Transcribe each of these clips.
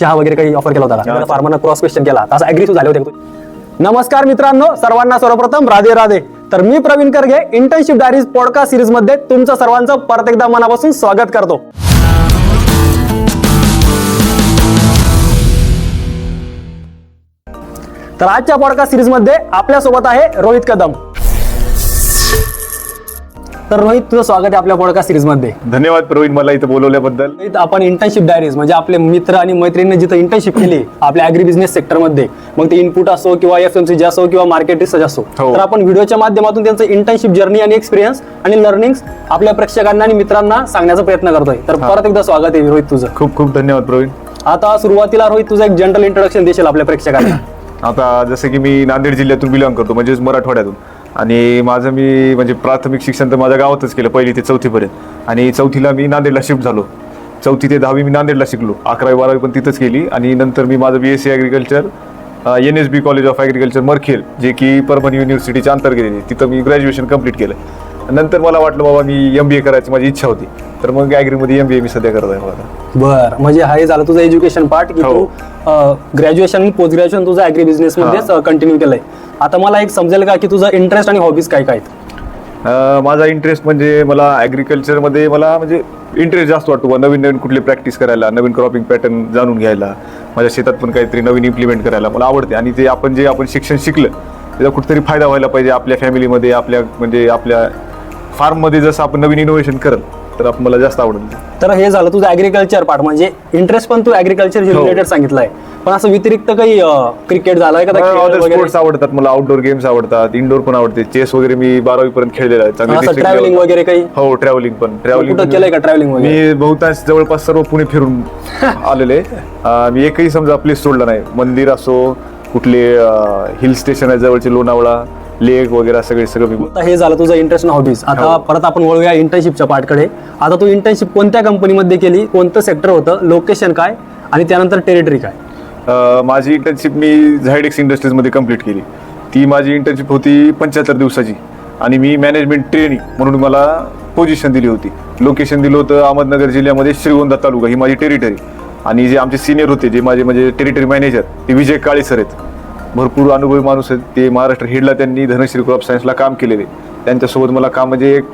चहा वगैरे काही ऑफर केला होता फार्मांना क्रॉस क्वेश्चन केला. असं अग्रेसिव्ह झाले होते? नमस्कार मित्रांनो सर्वांना सर्वप्रथम राधे राधे. तर मी प्रवीण करगे इंटर्नशिप डायरीज पॉडकास्ट सिरीजमध्ये तुमचं सर्वांचं परत एकदा मनापासून स्वागत करतो. तर आजच्या पॉडकास्ट सिरीजमध्ये आपल्यासोबत आहे रोहित कदम. तर रोहित तुझं स्वागत आहे आपल्या पॉडकास्ट सिरीजमध्ये. धन्यवाद प्रवीण मला इथं बोलवल्याबद्दल. रोहित, आपण इंटर्नशिप डायरीज म्हणजे आपले मित्र आणि मैत्रिणी जिथं इंटर्नशिप केली आपल्या अॅग्री बिझनेस सेक्टरमध्ये मग ते इनपुट असो किंवा एफ एम सी असो किंवा मार्केट रिसर्च असो हो. तर आपण व्हिडिओच्या माध्यमातून त्यांचं इंटर्नशिप जर्नी आणि एक्सपिरियन्स आणि लर्निंग आपल्या प्रेक्षकांना आणि मित्रांना सांगण्याचा प्रयत्न करतोय. तर परत एकदा स्वागत आहे रोहित तुझं. खूप खूप धन्यवाद प्रवीण. आता सुरुवातीला रोहित तुझं एक जनरल इंट्रोडक्शन देशील आपल्या प्रेक्षकांना. आता जसं की मी नांदेड जिल्ह्यातून बिलॉंग करतो म्हणजेच मराठवाड्यातून. आणि माझं मी म्हणजे प्राथमिक शिक्षण तर माझ्या गावातच केलं पहिली ते चौथीपर्यंत. आणि चौथीला मी नांदेडला शिफ्ट झालो. चौथी ते दहावी मी नांदेडला शिकलो. अकरावी बारावी पण तिथंच केली. आणि नंतर मी माझं B S C agriculture N S B college of agriculture Markhel जे की परभणी युनिव्हर्सिटीच्या अंतर्गत तिथं मी ग्रॅज्युएशन कंप्लीट केलं. नंतर मला वाटलं बाबा मी एम बी ए करायची माझी इच्छा होती. तर मग ॲग्रीमध्ये एम बी ए मी सध्या करत आहे बर म्हणजे हा हे झालं तुझं एज्युकेशन पार्ट की हो. तू ग्रॅज्युएशन आणि पोस्ट ग्रॅज्युएशन तुझं अॅग्री बिझनेस मध्येच कंटिन्यू केलंय. आता मला एक समजेल का की तुझं इंटरेस्ट आणि हॉबीज काय काय आहेत? अं, माझा इंटरेस्ट म्हणजे मला ॲग्रिकल्चरमध्ये मला म्हणजे इंटरेस्ट जास्त वाटतो बा नवीन नवीन कुठले प्रॅक्टिस करायला नवीन क्रॉपिंग पॅटर्न जाणून घ्यायला. माझ्या शेतात पण काहीतरी नवीन इम्प्लिमेंट करायला मला आवडते. आणि ते आपण जे आपण शिक्षण शिकलं त्याचा कुठेतरी फायदा व्हायला पाहिजे आपल्या फॅमिलीमध्ये आपल्या म्हणजे आपल्या फार्ममध्ये जसं आपण नवीन इनोव्हेशन करल तर आपण मला जास्त आवडेल तर हे झालं तुझं ऍग्रिकल्चर पार्ट म्हणजे इंटरेस्ट पण तू ऍग्रिकल्चर हो. रिलेटेड सांगितलंय. पण असं व्यतिरिक्त काही क्रिकेट झालंय का स्पोर्ट्स आवडतात मला आउटडोर गेम्स आवडतात इंडोर पण आवडते. चेस वगैरे मी बारावी पर्यंत खेळलेला आहे ट्रॅव्हलिंग वगैरे काही? हो ट्रॅव्हलिंग पण. कुठं केलंय का ट्रॅव्हलिंग मी बहुतांश जवळपास सर्व पुणे फिरून आलेले मी एकही समजा प्लेस सोडला नाही. मंदिर असो कुठले हिल स्टेशन आहे जवळचे लोणावळा लेक वगैरे सगळे सगळं मी आता हे झालं तुझं इंटरेस्ट आणि हॉबीज आता हो. परत आपण वळूया इंटर्नशिपच्या पार्टकडे आता तू इंटर्नशिप कोणत्या कंपनीमध्ये केली कोणतं सेक्टर होतं लोकेशन काय आणि त्यानंतर टेरिटरी काय? अं, माझी इंटर्नशिप मी झायडेक्स इंडस्ट्रीजमध्ये कंप्लीट केली. ती माझी इंटर्नशिप होती पंच्याहत्तर दिवसाची. आणि मी मॅनेजमेंट ट्रेनिंग म्हणून मला पोझिशन दिली होती. लोकेशन दिलं होतं अहमदनगर जिल्ह्यामध्ये श्रीगोंदा तालुका ही माझी टेरिटरी आणि जे आमचे सिनियर होते जे माझे म्हणजे टेरिटरी मॅनेजर ते विजय काळे सर आहेत. भरपूर अनुभवी माणूस आहेत. ते महाराष्ट्र हेडला त्यांनी धनश्री क्रॉप सायन्सला काम केलेले. त्यांच्यासोबत मला काम म्हणजे एक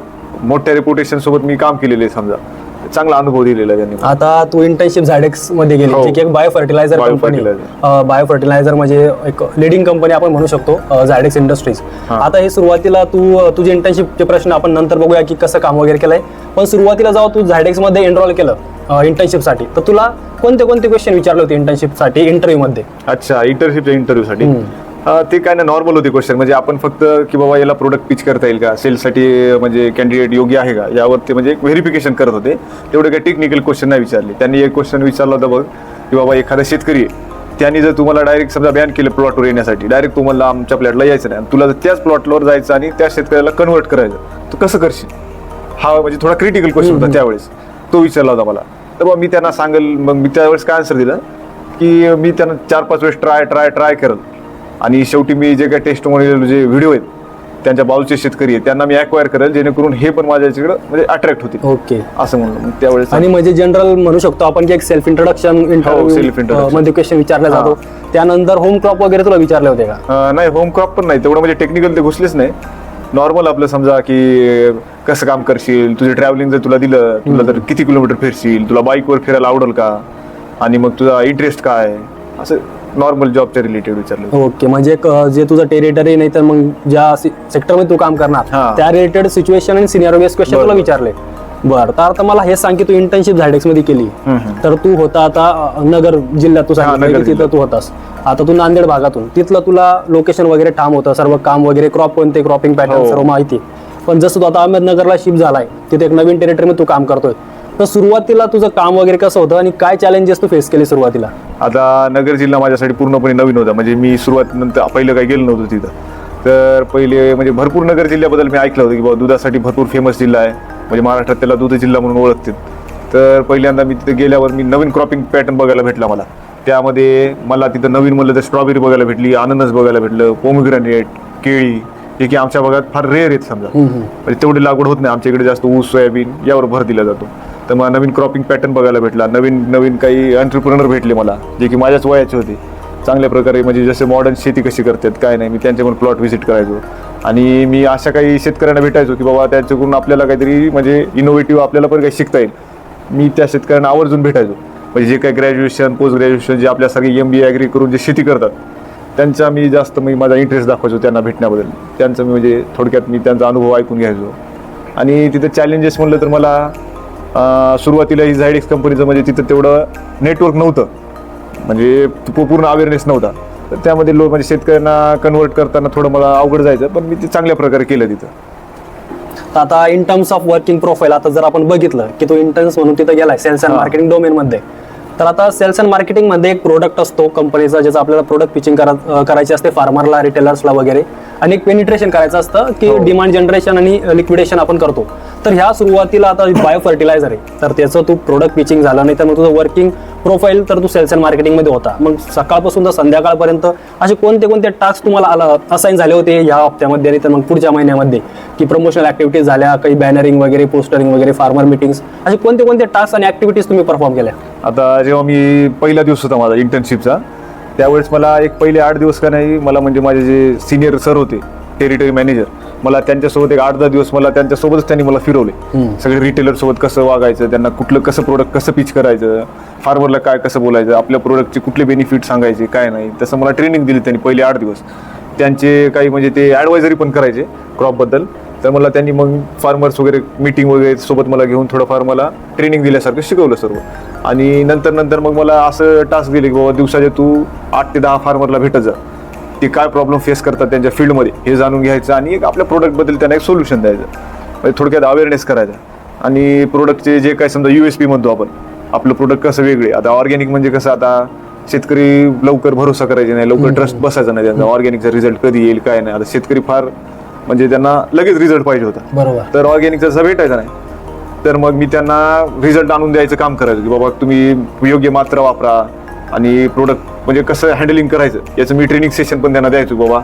मोठ्या रेप्युटेशनसोबत मी काम केलेले आहे समजा. चांगला अनुभव दिलेला त्यांनी. आता तू इंटर्नशिप झायडेक्समध्ये गेली हो. जे की एक bio fertilizer Bio company. Bio fertilizer म्हणजे एक लिडिंग कंपनी आपण म्हणू शकतो झायडेक्स इंडस्ट्रीज हा. आता हे सुरुवातीला तू अ, तुझे इंटर्नशिपचे प्रश्न आपण नंतर बघूया की कसं काम वगैरे केलंय पण सुरुवातीला जेव्हा तू झायडेक्समध्ये एनरोल केलं इंटर्नशिपसाठी तर तुला कोणते कोणते क्वेश्चन विचारले होते इंटर्नशिपसाठी इंटरव्ह्यू मध्ये अच्छा इंटर्नशिपच्या इंटरव्ह्यूसाठी हम्म. ते काय ना नॉर्मल होते क्वेश्चन म्हणजे आपण फक्त की बाबा याला प्रोडक्ट पिच करता येईल का? सेलसाठी म्हणजे कॅन्डिडेट योग्य आहे का? यावर ते म्हणजे एक व्हेरिफिकेशन करत होते. तेवढे काही टेक्निकल क्वेश्चन नाही विचारले. त्यांनी एक क्वेश्चन विचारला होता बघ की बाबा एखादा शेतकरी आहे. त्यांनी जर तुम्हाला डायरेक्ट समजा बॅन केलं प्लॉटवर येण्यासाठी डायरेक्ट तुम्हाला आमच्या प्लॅटला यायचं नाही. आणि तुला जर त्याच प्लॉटवर जायचं आणि त्या शेतकऱ्याला कन्वर्ट करायचं तू कसं करशील? हा म्हणजे थोडा क्रिटिकल क्वेश्चन होता त्यावेळेस. तो विचारला होता मला. तर मग मी त्यांना सांगेल मग मी त्यावेळेस काय आन्सर दिलं? की मी त्यांना चार पाच वेळेस ट्राय ट्राय ट्राय करल आणि शेवटी मी जे काही टेस्ट जे व्हिडिओ आहेत त्यांच्या बाजूचे शेतकरी आहेत त्यांना मी अक्वायर करेल जेणेकरून हे पण माझ्या याच्याकडे म्हणजे अट्रॅक्ट होतील. ओके असं म्हणलं. त्यावेळेस आणि म्हणजे जनरल म्हणू शकतो आपण की एक सेल्फ इंट्रोडक्शन introduction. मध्ये क्वेश्चन विचारला. जातो. त्यानंतर होम क्रॉप वगैरे तुला विचारले होते का? नाही होम क्रॉप पण नाही. तेवढं म्हणजे टेक्निकल ते घुसलेच नाही. नॉर्मल आपलं समजा की कसं काम करशील तुझे ट्रॅव्हलिंग जर तुला दिलं तुला जर किती किलोमीटर फिरशील तुला बाईकवर फिरायला आवडेल का? आणि मग तुझा इंटरेस्ट काय? असं नॉर्मल जॉबच्या रिलेटेड विचारलं ओके म्हणजे एक, अ, जे तुझं टेरिटरी नाही तर मग ज्या सेक्टरमध्ये तू काम करणार. त्या रिलेटेड सिच्युएशन आणि सिनियर बेस क्वेश्चन तुला बरोबर. विचारले बरं तर आता मला हे सांग की तू इंटर्नशिप झायडेक्समध्ये केली हम्म. तर तू होता आता अ, नगर जिल्ह्यात तू सांगितलं नगर की तिथं. तू होतास आता तू नांदेड भागातून तिथलं तुला लोकेशन वगैरे ठाम होतं सर्व काम वगैरे क्रॉप कोणते क्रॉपिंग पॅटर्न हो. सर्व माहिती पण जसं तू आता अहमदनगरला शिफ्ट झालाय तिथे एक नवीन टेरिटरीमध्ये तू काम करतोय तर सुरुवातीला तुझं काम वगैरे कसं होतं आणि काय चॅलेंजेस तू फेस केले सुरुवातीला आता नगर जिल्हा माझ्यासाठी पूर्णपणे नवीन होता. म्हणजे मी सुरुवातीनंतर पहिलं काही गेलो नव्हतं तिथं. तर पहिले म्हणजे भरपूर नगर जिल्ह्याबद्दल मी ऐकलं होतं की बाबा दुधासाठी भरपूर फेमस जिल्हा आहे. म्हणजे महाराष्ट्रात त्याला दूध जिल्हा म्हणून ओळखतील तर पहिल्यांदा मी तिथे गेल्यावर मी नवीन क्रॉपिंग पॅटर्न बघायला भेटला मला. त्यामध्ये मला तिथं नवीन म्हणलं तर स्ट्रॉबेरी बघायला भेटली अननस बघायला भेटलं पोमिग्रॅनेट केळी जे की आमच्या भागात फार रेअर आहेत समजा. म्हणजे तेवढी लागवड होत नाही. आमच्या इकडे जास्त ऊस सोयाबीन यावर भर दिला जातो. तर मला नवीन क्रॉपिंग पॅटर्न बघायला भेटला. नवीन नवीन काही एंटरप्रिनर भेटले मला जे की माझ्याच वयाचे होते. चांगल्या प्रकारे म्हणजे जसे मॉडर्न शेती कशी करतात काय नाही मी त्यांचे पण प्लॉट व्हिजिट करायचो. आणि मी अशा काही शेतकऱ्यांना भेटायचो की बाबा त्यांच्याकडून आपल्याला काहीतरी म्हणजे इनोव्हेटिव्ह आपल्याला पण काही शिकता येईल. मी त्या शेतकऱ्यांना आवर्जून भेटायचो. म्हणजे जे काही ग्रॅज्युएशन पोस्ट ग्रॅज्युएशन जे आपल्यासारखे एम बी ॲग्री करून जे शेती करतात त्यांचा मी जास्त मी माझा इंटरेस्ट दाखवायचो त्यांना भेटण्याबद्दल. त्यांचं मी म्हणजे थोडक्यात मी त्यांचा अनुभव ऐकून घ्यायचो. आणि तिथं चॅलेंजेस म्हणलं तर मला सुरुवातीला ही झायडेक्स कंपनीचं म्हणजे तिथं तेवढं नेटवर्क नव्हतं. म्हणजे पूर्ण अवेअरनेस नव्हता. तर त्यामध्ये लोक म्हणजे शेतकऱ्यांना कन्वर्ट करताना थोडं मला अवघड जायचं पण मी ते चांगल्या प्रकारे केलं तिथं. आता in terms of working profile आता जर आपण बघितलं की तो इंटर्न्स म्हणून तिथे गेलाय सेल्स अँड हा. मार्केटिंग डोमेन मध्ये. तर आता सेल्स अँड मार्केटिंगमध्ये एक प्रोडक्ट असतो कंपनीचा ज्याचा आपल्याला प्रोडक्ट पिचिंग करायचे असते फार्मरला रिटेलर्सला वगैरे. आणि एक पेनिट्रेशन करायचं असतं की हो. डिमांड जनरेशन आणि लिक्विडेशन आपण करतो. तर ह्या सुरुवातीला आता बायो फर्टिलायझर आहे. तर त्याचं तू प्रोडक्ट पिचिंग झालं नाही तर मग तुझं वर्किंग प्रोफाईल तर तू सेल्स अँड मार्केटिंगमध्ये होता. मग सकाळपासून तर संध्याकाळपर्यंत असे कोणते कोणते टास्क तुम्हाला आला असाईन झाले होते ह्या हप्त्यामध्ये आणि तर मग पुढच्या महिन्यामध्ये? की प्रमोशनल ॲक्टिव्हिटीज झाल्या काही बॅनरिंग वगैरे पोस्टरिंग वगैरे फार्मर मिटिंग्स असे कोणते कोणते टास्क आणि ॲक्टिव्हिटीज तुम्ही परफॉर्म केल्या? आता जेव्हा मी पहिला दिवस होता माझा इंटर्नशिपचा त्यावेळेस मला एक पहिले आठ दिवस का नाही मला म्हणजे माझे जे सिनियर सर होते टेरिटरी मॅनेजर मला त्यांच्यासोबत एक आठ दहा दिवस मला त्यांच्यासोबतच त्यांनी मला फिरवले. सगळे रिटेलर सोबत कसं वागायचं त्यांना कुठलं कसं प्रोडक्ट कसं पिच करायचं फार्मरला काय कसं बोलायचं आपल्या प्रोडक्टचे कुठले बेनिफिट सांगायचे काय नाही. तसं मला ट्रेनिंग दिली त्यांनी पहिले आठ दिवस. त्यांचे काही म्हणजे ते ॲडवायझरी पण करायचे क्रॉपबद्दल तर मला त्यांनी मग फार्मर्स वगैरे मीटिंग वगैरे सोबत मला घेऊन थोडंफार मला ट्रेनिंग दिल्यासारखं शिकवलं सर्व. आणि नंतर नंतर मग मला असं टास्क दिले की बाबा दिवसाचे तू आठ ते दहा फार्मरला भेटत जा. ते काय प्रॉब्लेम फेस करतात त्यांच्या फील्डमध्ये हे जाणून घ्यायचं आणि एक आपल्या प्रोडक्टबद्दल त्यांना एक सोल्युशन द्यायचं. म्हणजे थोडक्यात अवेअरनेस करायचा. आणि प्रोडक्टचे जे काय समजा यू एस पी म्हणतो आपण आपलं प्रोडक्ट कसं वेगळे? आता ऑर्गॅनिक म्हणजे कसं? आता शेतकरी लवकर भरोसा करायचे नाही लवकर ट्रस्ट बसायचा नाही त्यांचा. ऑर्गॅनिकचा रिझल्ट कधी येईल काय नाही. आता शेतकरी फार म्हणजे त्यांना लगेच रिझल्ट पाहिजे होता. बरोबर. तर ऑर्गॅनिकचा जसा भेटायचा नाही. तर मग मी त्यांना रिझल्ट आणून द्यायचं काम करायचं की बाबा तुम्ही योग्य मात्रा वापरा आणि प्रोडक्ट म्हणजे कसं हँडलिंग करायचं? याचं मी ट्रेनिंग सेशन पण त्यांना द्यायचो बाबा.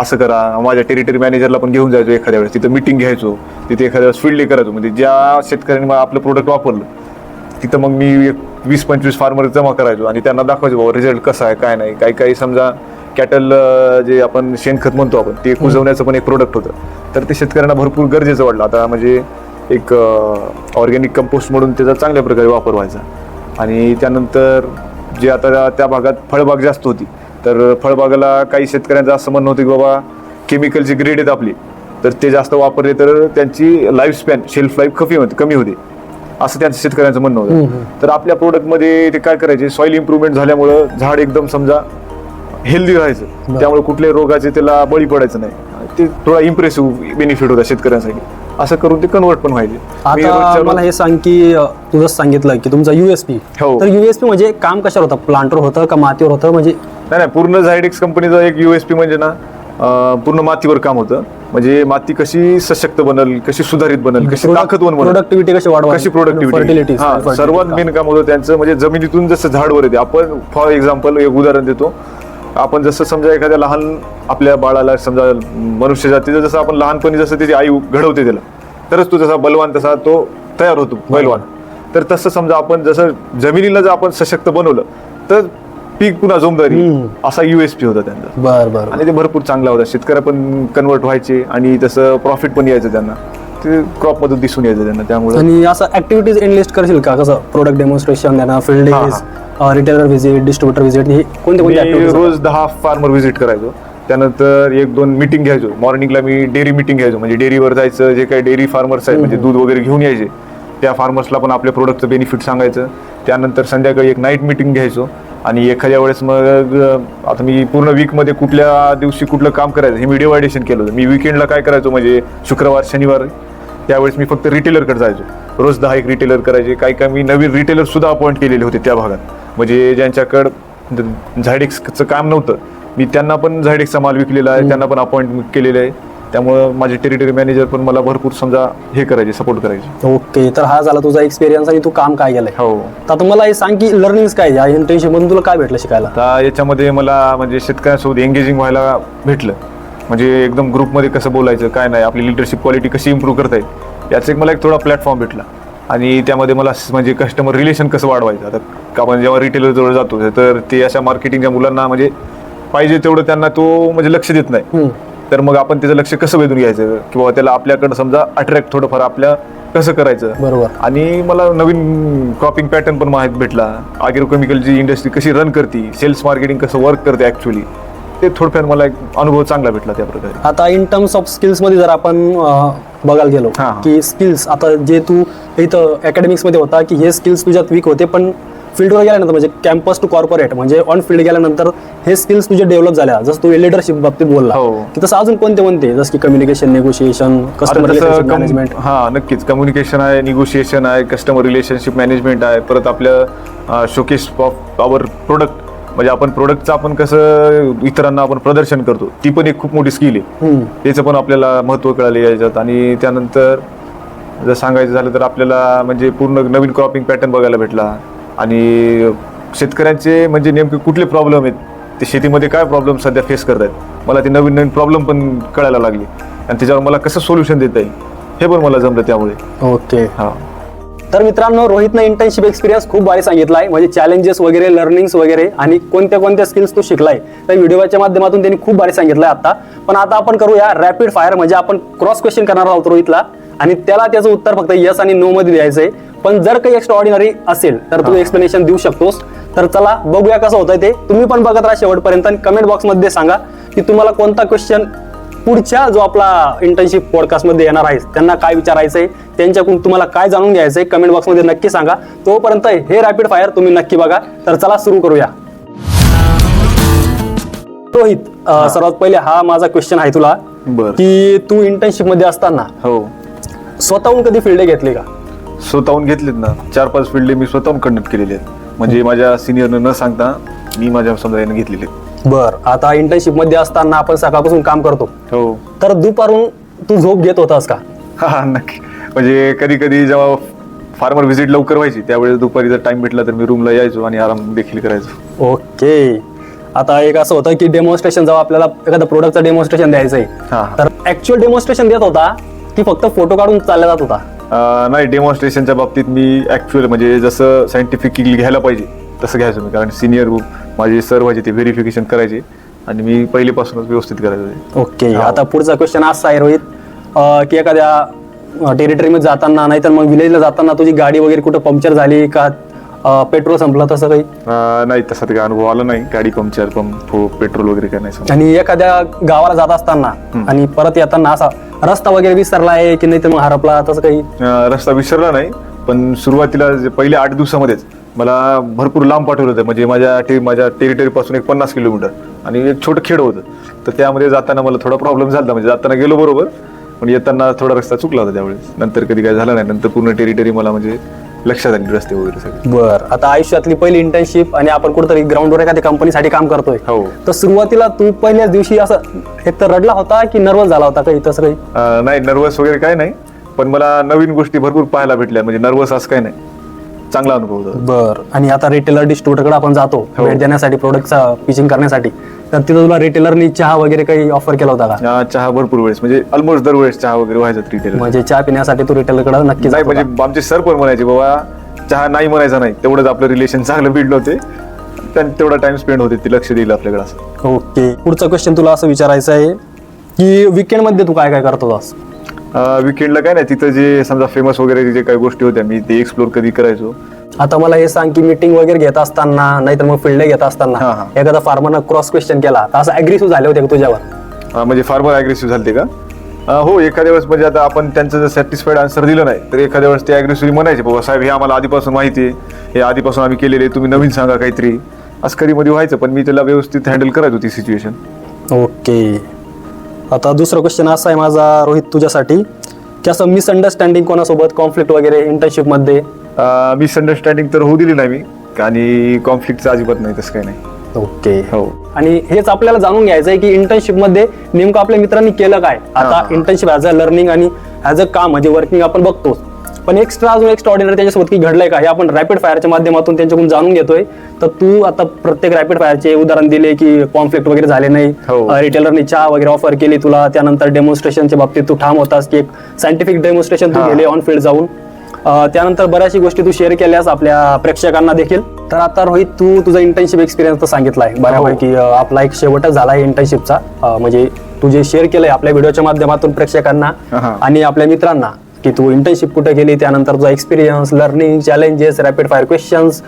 असं करा. माझ्या टेरिटरी मॅनेजरला पण घेऊन जायचो एखाद्या वेळेस. तिथं मिटिंग घ्यायचो. तिथे एखाद्या वेळेस फील्ड करायचो. म्हणजे ज्या शेतकऱ्यांनी मला आपलं प्रोडक्ट वापरलं तिथं मग मी एक वीस पंचवीस फार्मर जमा करायचो आणि त्यांना दाखवायचो बाबा रिझल्ट कसा आहे काय नाही. काही काही समजा कॅटल जे आपण शेणखत म्हणतो आपण ते कुजवण्याचं पण एक प्रोडक्ट होतं. तर ते शेतकऱ्यांना भरपूर गरजेचं वाटलं. आता म्हणजे एक ऑर्गॅनिक कंपोस्ट म्हणून त्याचा चांगल्या प्रकारे वापर व्हायचा. आणि त्यानंतर जे आता त्या भागात फळबाग जास्त होती. तर फळबागाला काही शेतकऱ्यांचं असं म्हणणं होतं की बाबा केमिकलची ग्रेड आहेत आपली. तर ते जास्त वापरले तर त्यांची लाईफ स्पॅन शेल्फ लाईफ कमी होते कमी होते. असं त्यांचं शेतकऱ्यांचं म्हणणं होतं. तर आपल्या प्रोडक्टमध्ये ते काय करायचे? सॉईल इम्प्रुव्हमेंट झाल्यामुळं झाड एकदम समजा हेल्दी राहायचं. त्यामुळे कुठल्याही रोगाचे त्याला बळी पडायचं नाही. ते थोडा इम्प्रेसिव्ह बेनिफिट होता शेतकऱ्यांसाठी. असं करून ते कन्वर्ट पण व्हायचे मी आता रोजच्या मला रोज- हे सांग की अ, तू जसं सांगितलं की तुमचा युएसपी हो. तर युएसपी म्हणजे काम कशावर होतं? प्लांटवर होतं का मातीवर होतं? म्हणजे नाही नाही पूर्ण झायडेक्स कंपनीचा एक युएसपी म्हणजे ना अं, पूर्ण मातीवर काम होतं. म्हणजे माती कशी सशक्त बनल कशी सुधारित बनल कशी ताकदवन बनल प्रोडक्टिव्हिटी कशी वाढवा कशी प्रोडक्टिव्हिटी सर्वात मेन काम होतं त्यांचं. म्हणजे जमिनीतून जसं झाडवर येते. आपण फॉर एक्झाम्पल एक उदाहरण देतो. आपण जसं समजा एखाद्या लहान आपल्या बाळाला समजा मनुष्य जातीचं जसं आपण लहानपणी जसं त्याची आई घडवते त्याला तरच तो जसा बलवान तसा तो तयार होतो बैलवान. तर तसं समजा आपण जसं जमिनीला जर आपण सशक्त बनवलं तर पीक पुन्हा जोमदारी असा युएसपी होता त्यांचा. बर बर आणि ते भरपूर चांगला होता. शेतकऱ्या पण कन्वर्ट व्हायचे आणि तसं प्रॉफिट पण यायचं त्यांना. ते क्रॉप मधून दिसून यायचं त्यांना त्यामुळे. आणि असं ऍक्टिव्हिटीज एनलिस्ट करशील का? कसं प्रोडक्ट डेमॉन्स्ट्रेशन देणं field retailer visit distributor visit हे कोणते कोणते मी रोज दहा फार्मर व्हिजिट करायचो. त्यानंतर एक दोन मिटिंग घ्यायचो. मॉर्निंगला मी डेअरी मिटिंग घ्यायचो. म्हणजे डेअरीवर जायचं जे काही डेअरी फार्मर्स आहेत म्हणजे दूध वगैरे घेऊन यायचे. त्या फार्मर्सला पण आपल्या प्रोडक्टचं बेनिफिट सांगायचं. त्यानंतर संध्याकाळी एक नाईट मिटिंग घ्यायचो. आणि एखाद्या वेळेस मग अं, आता मी पूर्ण वीकमध्ये कुठल्या दिवशी कुठलं काम करायचं हे मी डिवायडेशन केलं होतं. मी विकेंडला काय करायचो म्हणजे शुक्रवार शनिवार त्यावेळेस मी फक्त रिटेलरकडे जायचो. रोज दहा एक रिटेलर करायचे. काही काही मी नवीन रिटेलर सुद्धा अपॉइंट केलेले होते त्या भागात. म्हणजे ज्यांच्याकडं झायडेक्सचं काम नव्हतं. मी त्यांना पण झायडेक्सचा माल विकलेला आहे त्यांना पण अपॉइंट केलेलं आहे. त्यामुळं माझे टेरिटरी मॅनेजर पण मला भरपूर समजा हे करायचे सपोर्ट करायचे. ओके तर हा झाला तुझा एक्सपिरियन्स आणि तू काम काय केलंय? हो. तर आता मला हे सांग की लर्निंग काय या इंटर्नशिप मधून तुला काय भेटलं शिकायला? आता याच्यामध्ये मला म्हणजे शेतकऱ्यांसोबत एंगेजिंग व्हायला भेटलं. म्हणजे एकदम ग्रुपमध्ये कसं बोलायचं काय नाही आपली लिडरशिप क्वालिटी कशी इम्प्रूव्ह करता येईल? याचा एक मला एक थोडा प्लॅटफॉर्म भेटला. आणि त्यामध्ये मला म्हणजे कस्टमर रिलेशन कसं वाढवायचं? आता का आपण जेव्हा रिटेलर जवळ जातो तर ते अशा मार्केटिंगच्या मुलांना म्हणजे पाहिजे तेवढं त्यांना तो म्हणजे लक्ष देत नाही. तर मग आपण त्याचं लक्ष कसं वेधून घ्यायचं? किंवा त्याला आपल्याकडं समजा अट्रॅक्ट थोडंफार आपल्या कसं करायचं? बरोबर. आणि मला नवीन क्रॉपिंग पॅटर्न पण माहीत भेटला. केमिकलची इंडस्ट्री कशी रन करते? सेल्स मार्केटिंग कसं वर्क करते ऍक्च्युली ते थोडंफार मला एक अनुभव चांगला भेटला त्या प्रकारे. आता इन टर्म्स ऑफ स्किल्समध्ये जर आपण अं, बघायला गेलो हा. की स्किल्स आता जे तू इथं अकॅडमिक्समध्ये होता की हे स्किल्स तुझ्यात वीक होते पण फील्डवर गेल्यानंतर म्हणजे कॅम्पस टू कॉर्पोरेट म्हणजे ऑन फील्ड गेल्यानंतर हे स्किल्स तुझे डेव्हलप झाल्या. जसं तू लिडरशिप बाबतीत बोलला हो. की तसं अजून कोणते कोणते जसं की कम्युनिकेशन नेगोशिएशन कस्टमर आता कम- मॅनेजमेंट हा नक्कीच. कम्युनिकेशन आहे निगोशिएशन आहे कस्टमर रिलेशनशिप मॅनेजमेंट आहे. परत आपलं शोकेस ऑफ आवर प्रोडक्ट म्हणजे आपण प्रोडक्टचं आपण कसं इतरांना आपण प्रदर्शन करतो. ती पण एक खूप मोठी स्किल आहे. त्याचं पण आपल्याला महत्त्व कळाले याच्यात. आणि त्यानंतर जर सांगायचं झालं तर आपल्याला म्हणजे पूर्ण नवीन क्रॉपिंग पॅटर्न बघायला भेटला. आणि शेतकऱ्यांचे म्हणजे नेमके कुठले प्रॉब्लेम आहेत ते शेतीमध्ये काय प्रॉब्लेम सध्या फेस करतायत? मला ते नवीन नवीन प्रॉब्लेम पण कळायला लागले. आणि त्याच्यावर मला कसं सोल्युशन देता येईल हे पण मला जमलं त्यामुळे. ओके. हा. तर मित्रांनो रोहितनं इंटर्नशिप एक्सपिरियन्स खूप भारी सांगितला आहे म्हणजे चॅलेंजेस वगैरे लर्निंग्स वगैरे आणि कोणत्या कोणत्या स्किल्स तू शिकलाय तर व्हिडिओच्या माध्यमातून त्यांनी खूप भारी सांगितलंय आता. पण आता आपण करूया रॅपिड फायर म्हणजे आपण क्रॉस क्वेश्चन करणार आहोत रोहितला. आणि त्याला त्याचं उत्तर फक्त यस आणि नो मध्ये द्यायचंय. पण जर काही एक्स्ट्रा ऑर्डिनरी असेल तर तू एक्सप्लेनेशन देऊ शकतोस. तर चला बघूया कसं होतंय ते. तुम्ही पण बघत राहा शेवटपर्यंत आणि कमेंट बॉक्समध्ये सांगा की तुम्हाला कोणता क्वेश्चन पुढच्या जो आपला इंटर्नशिप पॉडकास्टमध्ये येणार आहे त्यांना काय विचारायचंय त्यांच्याकडून तुम्हाला काय जाणून घ्यायचंय कमेंट बॉक्समध्ये नक्की सांगा. तोपर्यंत हे रॅपिड फायर तुम्ही नक्की बघा. तर चला सुरू करूया. रोहित सर्वात पहिले हा माझा क्वेश्चन आहे तुला. की तू इंटर्नशिपमध्ये असताना हो. स्वतःहून कधी फील्ड घेतली का? स्वतःहून घेतलेत ना. चार पाच फिल्ड मी स्वतःहून कंडक्ट केलेले आहेत. म्हणजे माझ्या सिनियरनं न सांगता मी माझ्या समुदायाने घेतलेले आहेत. बर आता इंटर्नशिपमध्ये असताना आपण सकाळपासून काम करतो. हो. तर दुपारून तू झोप घेत होतास का? हा नक्की. म्हणजे कधी कधी जेव्हा फार्मर व्हिजिट लवकर व्हायची त्यावेळेस दुपारी जर टाइम भेटला तर मी रूमला यायचो आणि आराम देखील करायचो. ओके. आता एक असं होतं की डेमॉन्स्ट्रेशन जेव्हा आपल्याला एखाद्या प्रोडक्टचं डेमॉन्स्ट्रेशन द्यायचंय हा. तर ऍक्च्युअल डेमॉन्स्ट्रेशन देत होता की फक्त फोटो काढून चालला जात होता? अं, नाही डेमॉन्स्ट्रेशनच्या बाबतीत मी ऍक्च्युअल म्हणजे जसं सायंटिफिकली घ्यायला पाहिजे तसं घ्यायचो मी कारण सिनियर माझे सर व्हायचे ते व्हेरिफिकेशन करायचे आणि मी पहिलेपासूनच व्यवस्थित करायचो. ओके हो. आता पुढचा क्वेश्चन असा आहे रोहित अं, की एखाद्या टेरिटरीमध्ये जाताना नाहीतर मग विलेजला जाताना तुझी गाडी वगैरे कुठं पंक्चर झाली का पेट्रोल संपलं तसं काही अं, नाही तसा ते काय अनुभव आला नाही गाडी पंक्चर पंप पेट्रोल वगैरे काय नाही. आणि एखाद्या गावाला जात असताना आणि परत येताना असा रस्ता वगैरे विसरला आहे की नाही तर मग हरपला तसं काही अं, रस्ता विसरला नाही पण सुरुवातीला जे पहिल्या आठ दिवसामध्येच मला भरपूर लांब पाठवलं होतं. म्हणजे माझ्या टे माझ्या टेरिटरी पासून एक पन्नास किलोमीटर. आणि एक छोटं खेड होतं. तर त्यामध्ये जाताना मला थोडा प्रॉब्लेम झाला म्हणजे जाताना गेलो बरोबर पण येताना थोडा रस्ता चुकला होता त्यावेळेस. नंतर कधी काय झालं नाही. नंतर पूर्ण टेरिटरी मला म्हणजे लक्षात आली रस्ते वगैरे सगळे. बर. आता आयुष्यातली पहिली इंटर्नशिप आणि आपण कुठेतरी ग्राउंडवर एखाद्या कंपनीसाठी काम करतोय. हो. तर सुरुवातीला तू पहिल्याच दिवशी असं एक तर रडला होता की नर्वस झाला होता काही तसं काही नाही नर्वस वगैरे काय नाही. पण मला नवीन गोष्टी भरपूर पाहायला भेटल्या. म्हणजे नर्वस असं काय नाही. चांगला अनुभव होता. बर. आणि आता रिटेलर डिस्ट्रीब्युटरकडे आपण जातो हो. भेट देण्यासाठी प्रोडक्टचा पिचिंग करण्यासाठी. तर तिथं तुला रिटेलरनी चहा वगैरे काही ऑफर केला होता का? अं, चहा भरपूर वेळेस. म्हणजे ऑलमोस्ट दरवेळेस चहा वगैरे व्हायचा रिटेल म्हणजे चहा पिण्यासाठी तू रिटेलरकडे नक्की नाही जात. म्हणजे आमचे सर पण म्हणायचे बाबा चहा नाही म्हणायचा नाही. तेवढंच आपलं रिलेशन चांगलं बिल्ड होते. त्यां- तेवढा टाइम स्पेंड होते ते लक्ष देईल आपल्याकडे असं. ओके. पुढचा क्वेश्चन तुला असं विचारायचं आहे की weekend मध्ये तू काय काय करत होतास विकेंडला काय नाही तिथं जे समजा फेमस वगैरे जे काही गोष्टी होत्या मी ते एक्सप्लोर कधी करायचो. आता मला हे सांग की मीटिंग वगैरे घेत असताना नाहीतर मग फील्ड घेत हा, असताना. एखादा फार्मरनं क्रॉस क्वेश्चन केला तर असं अग्रेसिव्ह झाले होते का तुझ्यावर? अं, म्हणजे फार्मर अग्रेसिव्ह झालते का? अं, हो एखाद्या वेळेस म्हणजे आता आपण त्यांचं जर सॅटिस्फाईड आन्सर दिलं नाही तर एखाद्या वेळेस ते अग्रेसिव्हली म्हणायचे बाबा साहेब हे आम्हाला आधीपासून माहिती आहे हे आधीपासून आम्ही केलेले तुम्ही नवीन सांगा काहीतरी. असं कधी मध्ये व्हायचं पण मी त्याला व्यवस्थित हँडल करायचो ती सिच्युएशन ओके आता दुसरा क्वेश्चन असा आहे माझा रोहित तुझ्यासाठी. की असं मिसअंडरस्टँडिंग कोणासोबत? कॉन्फ्लिक्ट वगैरे इंटर्नशिपमध्ये? मिसअंडरस्टँडिंग तर होऊ दिली नाही मी. आणि कॉन्फ्लिक्टचं अजिबात नाही तसं काही नाही. ओके. हो. आणि हेच आपल्याला जाणून घ्यायचं आहे की इंटर्नशिपमध्ये नेमकं आपल्या मित्रांनी केलं काय? आता. इंटर्नशिप ॲज अ लर्निंग आणि ॲज अ काम म्हणजे वर्किंग आपण बघतोच. पण एक्स्ट्रा अजून एक्स्ट्रा ऑर्डिनरी त्याच्यासोबत की घडलंय का? हे आपण रॅपिड फायरच्या माध्यमातून त्यांच्याकडून जाणून घेतोय. तर तू आता प्रत्येक रॅपिड फायरचे उदाहरण दिले की कॉन्फ्लिक्ट वगैरे झाले नाही. हो. रिटेलरनी चहा वगैरे ऑफर केली तुला. त्यानंतर डेमॉन्स्ट्रेशनच्या बाबतीत तू ठाम होतास की एक सायंटिफिक डेमॉन्स्ट्रेशन तू हा. गेले ऑन फील्ड जाऊन. त्यानंतर बऱ्याचशा गोष्टी तू शेअर केल्यास आपल्या प्रेक्षकांना देखील. तर आता रोहित तू तुझा इंटर्नशिप एक्सपिरियन्स तर सांगितलाय बऱ्यापैकी अ, आपला एक शेवटच झाला आहे इंटर्नशिपचा म्हणजे तू जे शेअर केलंय आपल्या व्हिडिओच्या माध्यमातून प्रेक्षकांना हा. आणि आपल्या मित्रांना की तू इंटर्नशिप कुठे केली? त्यानंतर तुझा experience learning challenges rapid fire questions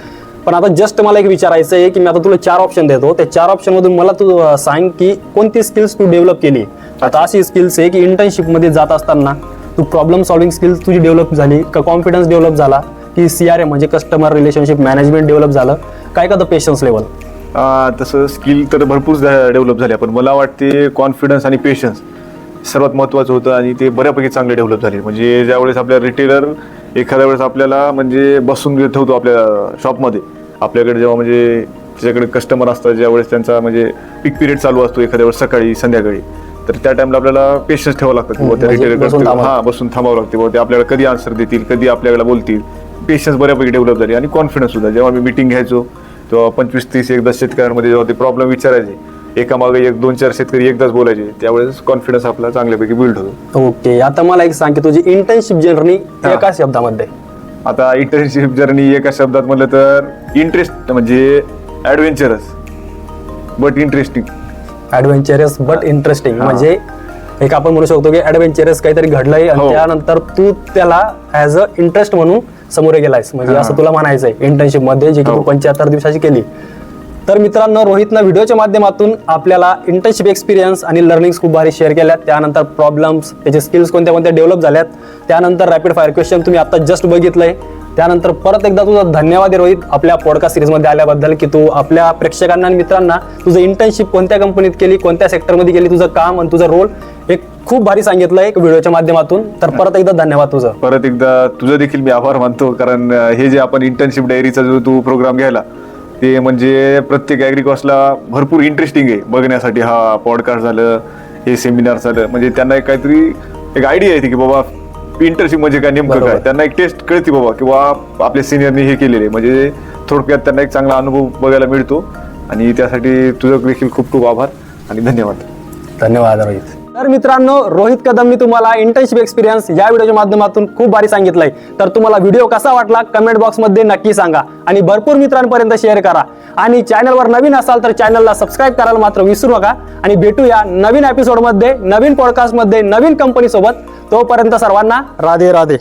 पण आता जस्ट मला एक विचारायचं आहे की मी आता तुला चार ऑप्शन देतो. त्या चार ऑप्शनमधून मला तू सांग की कोणती स्किल्स तू डेव्हलप केली? आता अशी स्किल्स आहे की इंटर्नशिपमध्ये जात असताना तू प्रॉब्लेम सॉल्विंग स्किल्स तुझी डेव्हलप झाली का कॉन्फिडन्स डेव्हलप झाला की सी आर एम म्हणजे कस्टमर रिलेशनशिप मॅनेजमेंट डेव्हलप झालं काय का पेशन्स लेवल तसं स्किल तर भरपूर डेव्हलप झाले पण मला वाटते कॉन्फिडन्स आणि पेशन्स सर्वात महत्त्वाचं होतं आणि ते बऱ्यापैकी चांगले डेव्हलप झाले. म्हणजे ज्यावेळेस आपल्या रिटेलर एखाद्या वेळेस आपल्याला म्हणजे बसून ठेवतो आपल्या शॉपमध्ये आपल्याकडे जेव्हा म्हणजे त्याच्याकडे कस्टमर असतात ज्यावेळेस त्यांचा म्हणजे पीक पिरियड चालू असतो एखाद्या वेळेस सकाळी संध्याकाळी तर त्या टाइमला आपल्याला पेशन्स ठेवावं लागतं किंवा त्या म्हणजे रिटेलर थांबावं. हा बसून थांबावं लागते. बाबा ते आपल्याला कधी आन्सर देतील कधी आपल्याला बोलतील. पेशन्स बऱ्यापैकी डेव्हलप झाली आणि कॉन्फिडन्स सुद्धा. जेव्हा मी मिटिंग घ्यायचो तेव्हा पंचवीस तीस एकदा शेतकऱ्यांमध्ये जेव्हा ते प्रॉब्लेम विचारायचे एका मागे एक दोन चार शेतकरी एकदाच बोलायचे त्यावेळेस कॉन्फिडन्स आपला चांगल्यापैकी बिल्ड होतो ओके आता मला एक सांग की तुझी इंटर्नशिप जर्नी हा. एका शब्दामध्ये आता इंटर्नशिप जर्नी एका शब्दात म्हटलं तर इंटरेस्ट म्हणजे adventurous but interesting adventurous but interesting हा. म्हणजे एक आपण म्हणू शकतो की ऍडव्हेंचरस काहीतरी घडलंय आणि हो. त्यानंतर तू त्याला ऍज अ इंटरेस्ट म्हणून समोर गेलायस म्हणजे हा. असं तुला म्हणायचंय इंटर्नशिपमध्ये जे की तू हो. पंच्याहत्तर दिवसाची केली तर मित्रांनो रोहितनं व्हिडिओच्या माध्यमातून आपल्याला इंटर्नशिप एक्सपिरियन्स आणि लर्निंग खूप भारी शेअर केल्यात. त्यानंतर प्रॉब्लेम्स त्याचे स्किल्स कोणत्या कोणत्या डेव्हलप झाल्यात. त्यानंतर रॅपिड फायर क्वेश्चन तुम्ही आता जस्ट बघितलंय. त्यानंतर परत एकदा तुझा धन्यवाद आहे रोहित आपल्या पॉडकास्ट सिरीजमध्ये आल्याबद्दल की तू आपल्या प्रेक्षकांना आणि मित्रांना तुझं इंटर्नशिप कोणत्या कंपनीत केली कोणत्या सेक्टरमध्ये केली तुझं काम आणि तुझा रोल एक खूप भारी सांगितलं एक व्हिडिओच्या माध्यमातून. तर परत एकदा धन्यवाद तुझं. परत एकदा तुझं देखील मी आभार मानतो कारण हे जे आपण इंटर्नशिप डायरीचा जो तू प्रोग्राम घ्यायला ते म्हणजे प्रत्येक ॲग्रिकॉसला भरपूर इंटरेस्टिंग आहे. बघण्यासाठी हा पॉडकास्ट झालं हे सेमिनार झालं. म्हणजे त्यांना एक काहीतरी एक आयडिया येते की बाबा इंटर्नशिप म्हणजे काय नेमकं. काय? त्यांना एक टेस्ट कळते बाबा किंवा आपल्या सिनियरने हे केलेले म्हणजे थोडक्यात त्यांना एक चांगला अनुभव बघायला मिळतो. आणि त्यासाठी तुझं देखील खूप खूप आभार आणि धन्यवाद. धन्यवाद रोहित तर मित्रांनो रोहित कदम मी तुम्हाला इंटर्नशिप एक्सपिरियन्स या व्हिडिओच्या माध्यमातून खूप भारी सांगितलंय. तर तुम्हाला व्हिडिओ कसा वाटला कमेंट बॉक्समध्ये नक्की सांगा. आणि भरपूर मित्रांपर्यंत शेअर करा. आणि चॅनलवर नवीन असाल तर चॅनलला सबस्क्राईब करायला मात्र विसरू नका. आणि भेटूया नवीन एपिसोडमध्ये नवीन पॉडकास्टमध्ये नवीन कंपनीसोबत तोपर्यंत सर्वांना राधे राधे.